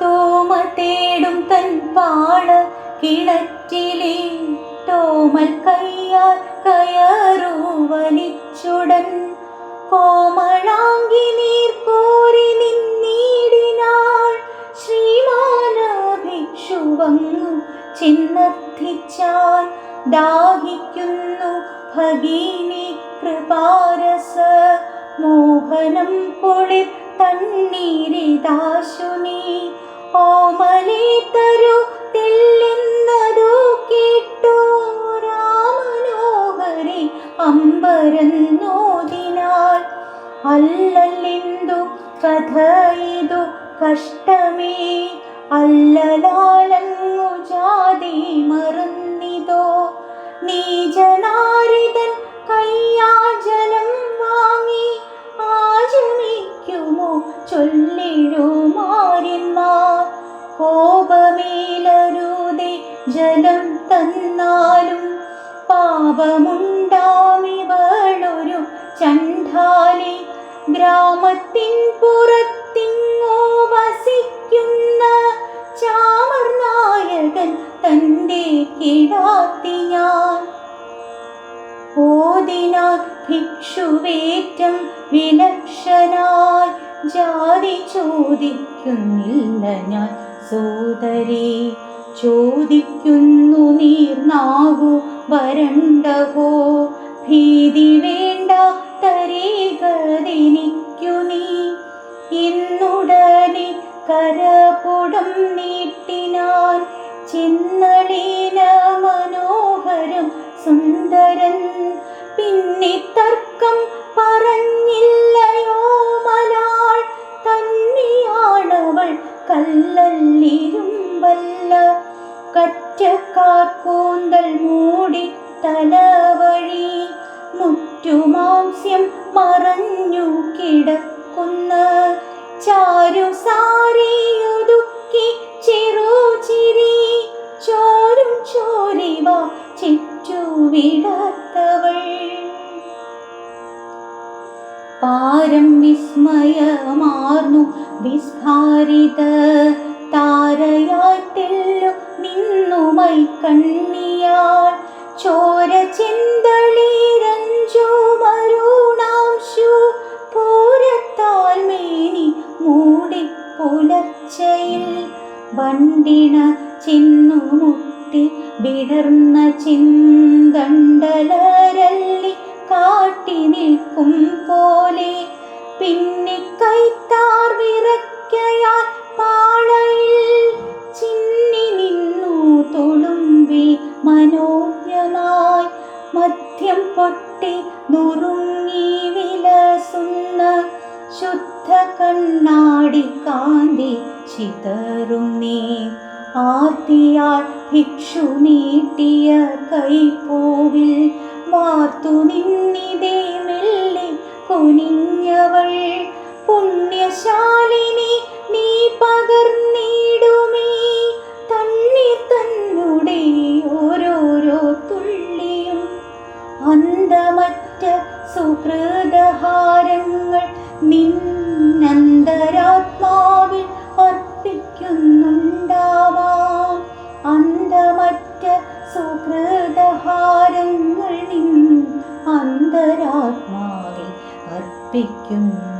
തോമ തേടും തൻ പാട കിണറ്റിലെ തോമൽ കയ്യാൽ കയറു വലിച്ചുടൻ കോമളാങ്കി നീർ കോരി നിന്നീടിനാൾ ശ്രീമാന ഭിക്ഷുവങ്ങു ചിന്നർത്ഥിച്ചാൽ ദാഹിക്കുന്നു ഭഗീനി കൃപാരസ മോഹനം കുളിർ തണ്ണീരിതാശു നീ ഓമലേ തരു തെല്ലെന്നതു കേട്ടു രാമനോഹരി അമ്പരന്നോതിനാൽ അല്ലല്ലെന്തു കഥയിതു കഷ്ടമേ അല്ലലാലങ്ങു ജാതി മറന്നിതോ നീജനാരിതൻ ചൊല്ലിഴുമാര്യന്മാർ കോപമേലരുതേ ജലം തന്നാലും പാപമുണ്ടാമിവളൊരു ചണ്ടാലി ഗ്രാമത്തിൻ പുറത്തിങ്ങോ ഭിക്ഷുവേറ്റം വിലക്ഷനായി ജാതി ചോദിക്കുന്നില്ല ഞാൻ. സോദരി ചോദിക്കുന്നു നീർനാകു വരണ്ടവോ? ഭീതി വേണ്ട തരീകതെനിക്കു നീ. ഇന്നുടനെ കരപുടം നീട്ടിനാൽ ചിന്നളീന മനോഹരം സുന്ദരൻ പിന്നെ തർക്കം പറഞ്ഞില്ലയോ മലാൾ? തന്നെയാണവൾ കല്ലല്ലിരുമ്പല്ല. കറ്റക്കാർ കൂന്തൽ മൂടി തലവഴി മുറ്റുമാംസ്യം മറഞ്ഞു കിടക്കുന്ന ചാരു സാരിയൊതുക്കി ചെറുചിരി ചോരും ചോരിവ ചുറ്റുവിടത്തവൾ പാരം വിസ്മയമാർന്നു. വിസ്ഫാരിത താരയാറ്റെല്ലു നിന്നുമൈ കണ്ണിയാൾ. ചോര ചിന്തളീരഞ്ചു മരുണാംശു. പൂരത്താൽ മേനി മൂടി പുലർച്ചയിൽ. വണ്ടിണ ചിന്നു മുട്ടി വിടർന്ന ചിന്തണ്ടലരല്ലി കാട്ടി നിൽക്കും. മദ്യം പൊട്ടി നുറുങ്ങി വിലസുന്ന ശുദ്ധ കണ്ണാടി കാന്തി ചിതറും ആർത്തിയാൽ ഭിക്ഷു നീട്ടിയ കൈപ്പൂവിൽ വാർത്തു അന്തമറ്റ സുഹൃതഹാരങ്ങൾ നിന്നന്തരാത്മാവിൽ അർപ്പിക്കുന്നുണ്ടാവാം. അന്തമറ്റ സുഹൃതഹാരങ്ങൾ നിൻ അന്തരാത്മാവിൽ അർപ്പിക്കുന്നു.